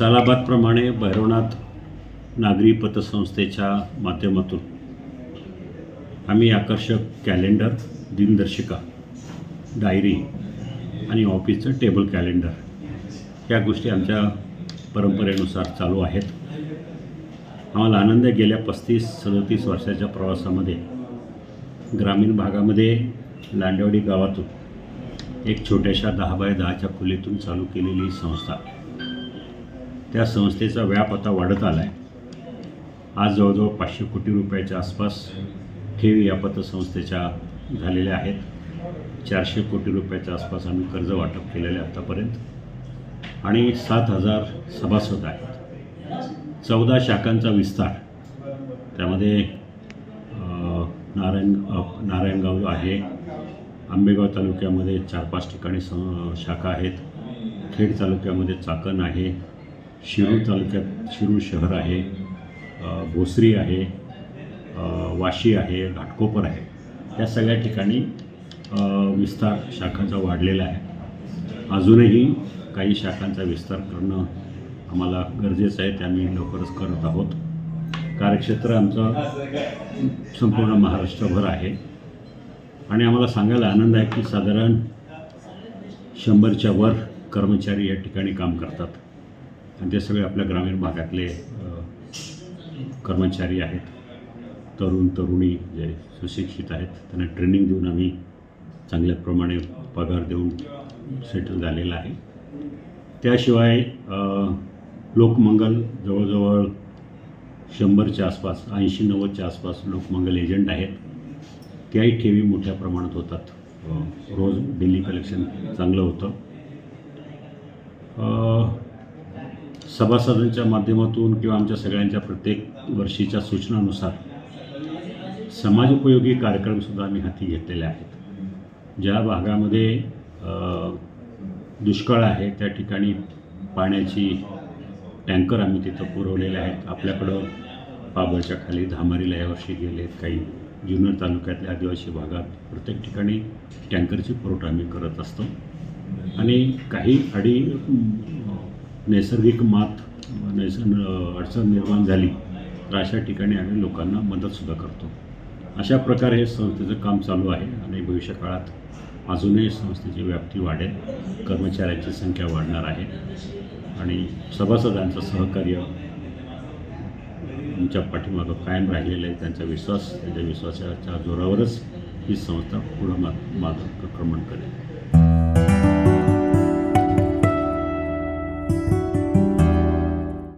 सालाबादप्रमाणे भैरवनाथ नागरी पतसंस्थेच्या माध्यमातून आम्ही आकर्षक कॅलेंडर दिनदर्शिका डायरी आणि ऑफिसचं टेबल कॅलेंडर या गोष्टी आमच्या परंपरेनुसार चालू आहेत. आम्हाला आनंद आहे गेल्या पस्तीस सदतीस वर्षाच्या प्रवासामध्ये ग्रामीण भागामध्ये लांडवाडी गावातून एक छोट्याशा दहा बाय दहाच्या खोलीतून चालू केलेली संस्था त्या संस्थेचा व्याप आता वाढत आला आहे आज जवळजवळ पाचशे कोटी रुपयाच्या आसपास ठेवी या पतसंस्थेच्या झालेल्या आहेत. चारशे कोटी रुपयाच्या आसपास आम्ही कर्ज वाटप केलेले आहे आत्तापर्यंत आणि सात हजार सभासद आहेत. चौदा शाखांचा विस्तार. त्यामध्ये नारायण नारायणगाव आहे. आंबेगाव तालुक्यामध्ये चार पाच ठिकाणी स शाखा आहेत. खेड तालुक्यामध्ये चाकण आहे. शिरूर तालुक्यात शिरूर शहर आहे भोसरी आहे वाशी आहे घाटकोपर आहे. या सगळ्या ठिकाणी विस्तार शाखांचा वाढलेला आहे. अजूनही काही शाखांचा विस्तार करणं आम्हाला गरजेचं आहे ते आम्ही लवकरच करत आहोत. कार्यक्षेत्र आमचं संपूर्ण महाराष्ट्रभर आहे. आणि आम्हाला सांगायला आनंद आहे की साधारण शंभरच्या वर कर्मचारी या ठिकाणी काम करतात. आणि ते सगळे आपल्या ग्रामीण भागातले कर्मचारी आहेत तरुण तरुणी जे सुशिक्षित आहेत त्यांना ट्रेनिंग देऊन आम्ही चांगल्या प्रमाणे पगार देऊन सेटल झालेला आहे. त्याशिवाय लोकमंगल जवळजवळ शंभरच्या आसपास ऐंशी नव्वदच्या आसपास लोकमंगल एजंट आहेत. त्याही ठेवी मोठ्या प्रमाणात होतात. रोज डेली कलेक्शन चांगलं होतं. सभासदांच्या माध्यमातून किंवा आमच्या सगळ्यांच्या प्रत्येक वर्षीच्या सूचनानुसार समाजोपयोगी कार्यक्रमसुद्धा आम्ही हाती घेतलेले आहेत. ज्या भागामध्ये दुष्काळ आहे त्या ठिकाणी पाण्याची टँकर आम्ही तिथं पुरवलेले आहेत. आपल्याकडं पाबळच्या खाली धामारीला यावर्षी गेले काही जुन्नर तालुक्यातल्या आदिवासी भागात प्रत्येक ठिकाणी टँकरची पुरवठा आम्ही करत असतो. आणि काही अडी नैसर्गिक मात नैसर्ग अडचण निर्माण झाली तर अशा ठिकाणी आम्ही लोकांना मदतसुद्धा करतो. अशा प्रकारे हे संस्थेचं काम चालू आहे आणि भविष्यकाळात अजूनही संस्थेची व्याप्ती वाढेल कर्मचाऱ्यांची संख्या वाढणार आहे आणि सभासदांचं सहकार्य आमच्या पाठीमागं कायम राहिलेलं आहे. त्यांचा विश्वास त्यांच्या विश्वासाच्या जोरावरच ही संस्था पुढं माग मागं क्रमण करेल.